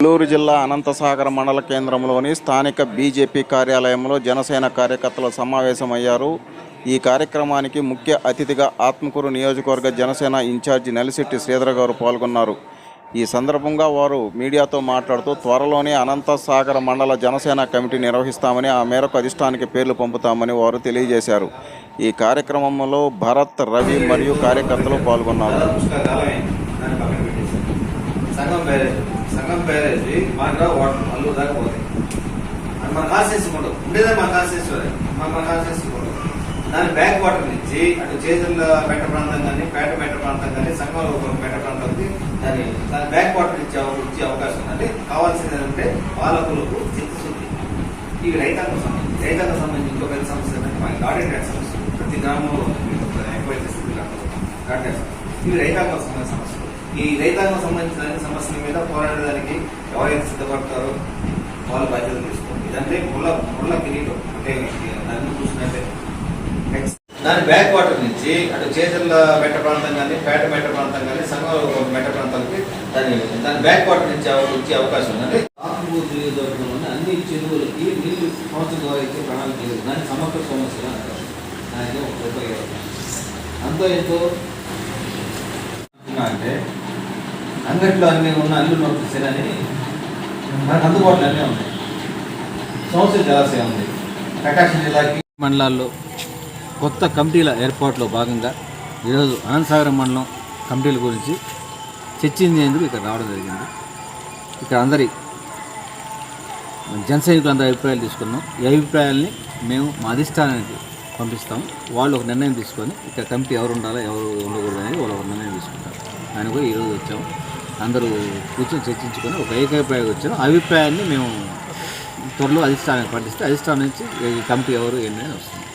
నెల్లూరు జిల్లా అనంతసాగర మండల కేంద్రంలోని స్థానిక బీజేపీ కార్యాలయంలో జనసేన కార్యకర్తలు సమావేశమయ్యారు. ఈ కార్యక్రమానికి ముఖ్య అతిథిగా ఆత్మకూరు నియోజకవర్గ జనసేన ఇన్ఛార్జి నలిశెట్టి శ్రీధర్ గారు పాల్గొన్నారు. ఈ సందర్భంగా వారు మీడియాతో మాట్లాడుతూ త్వరలోనే అనంతసాగర మండల జనసేన కమిటీ నిర్వహిస్తామని ఆ మేరకు అధిష్టానికి పేర్లు పంపుతామని వారు తెలియజేశారు. ఈ కార్యక్రమంలో భరత్ రవి మరియు కార్యకర్తలు పాల్గొన్నారు. సగం పేరేసి సంఘం మాకు వాటర్ అల్లు దాకా పోతాయి. అది మన కాన్స్టెన్సీ ఉండదు. ఉండేదే మన కాన్స్టెన్సీ మన మన కాన్స్టెన్సీ ఉండదు. దాని బ్యాక్ వాటర్ నుంచి అటు చేతుల పెట్ట ప్రాంతం కానీ పేట పెట్ట ప్రాంతం కానీ సంఘంలో ఒక పెట్ట ప్రాంతానికి దాని దాని బ్యాక్ వాటర్ ఇచ్చే ఇచ్చే అవకాశం ఉంది కావాల్సింది ఏంటంటే పాలకులకు చిత్తశుద్ధి ఇవి రైతాంగం సంబంధించి రైతాంగం సంబంధించి ఇంకొక పెద్ద సమస్య ఏంటంటే మనకి గార్డెన్ ట్యాక్స్ సమస్య. ప్రతి గ్రామంలో ఎంక్వైరీ చేస్తుంది గార్డెన్ సమస్య. ఇవి రైతాంగం సంబంధించిన సమస్య. ఈ రైతాంగం సంబంధించిన సమస్యల మీద పోరాడడానికి ఎవరైతే సిద్ధపడతారో వాళ్ళు బాధ్యత తీసుకోండి. ఇదంటే ముళ్ళ ముళ్ళ కిరీటం. అంటే దాన్ని చూసినట్టే. దాని బ్యాక్ వాటర్ నుంచి అటు చేతుల మెట్ట ప్రాంతం కానీ పేట మెట్ట ప్రాంతం కానీ ఒక మెట్ట ప్రాంతాలకి దాని దాని బ్యాక్ వాటర్ నుంచి వచ్చే అవకాశం ఉందండి నియోజకవర్గంలోని అన్ని చెరువులకి నీళ్ళు సంవత్సరం ద్వారా ఇచ్చే ప్రణాళిక లేదు. దాని సమగ్ర సమస్య అంటారు. దానికి ఒక ఉపయోగం అంతో ఎంతో చెప్తున్నా అంటే అంగట్లో అన్ని ఉన్న అల్లు నొప్పిస్తానని మనకు అందుబాటులో అన్నీ ఉన్నాయి. సంవత్సరం జలాశయం ఉంది. ప్రకాశం జిల్లాకి మండలాల్లో కొత్త కమిటీల ఏర్పాటులో భాగంగా ఈరోజు అనంతసాగరం మండలం కమిటీల గురించి చర్చించేందుకు ఇక్కడ రావడం జరిగింది. ఇక్కడ అందరి జన సైనికులందరి అభిప్రాయాలు తీసుకున్నాం. ఈ అభిప్రాయాల్ని మేము మా అధిష్టానానికి పంపిస్తాం. వాళ్ళు ఒక నిర్ణయం తీసుకొని ఇక్కడ కమిటీ ఎవరు ఉండాలో ఎవరు ఉండకూడదు అనేది వాళ్ళు ఒక నిర్ణయం తీసుకుంటారు. దానికి కూడా ఈరోజు వచ్చాము అందరూ కూర్చొని చర్చించుకొని ఒక ఏకాభిప్రాయం వచ్చాము అభిప్రాయాన్ని మేము త్వరలో అధిష్టానానికి పంపిస్తే అధిష్టానం నుంచి కమిటీ ఎవరు ఏంటనేది వస్తుంది.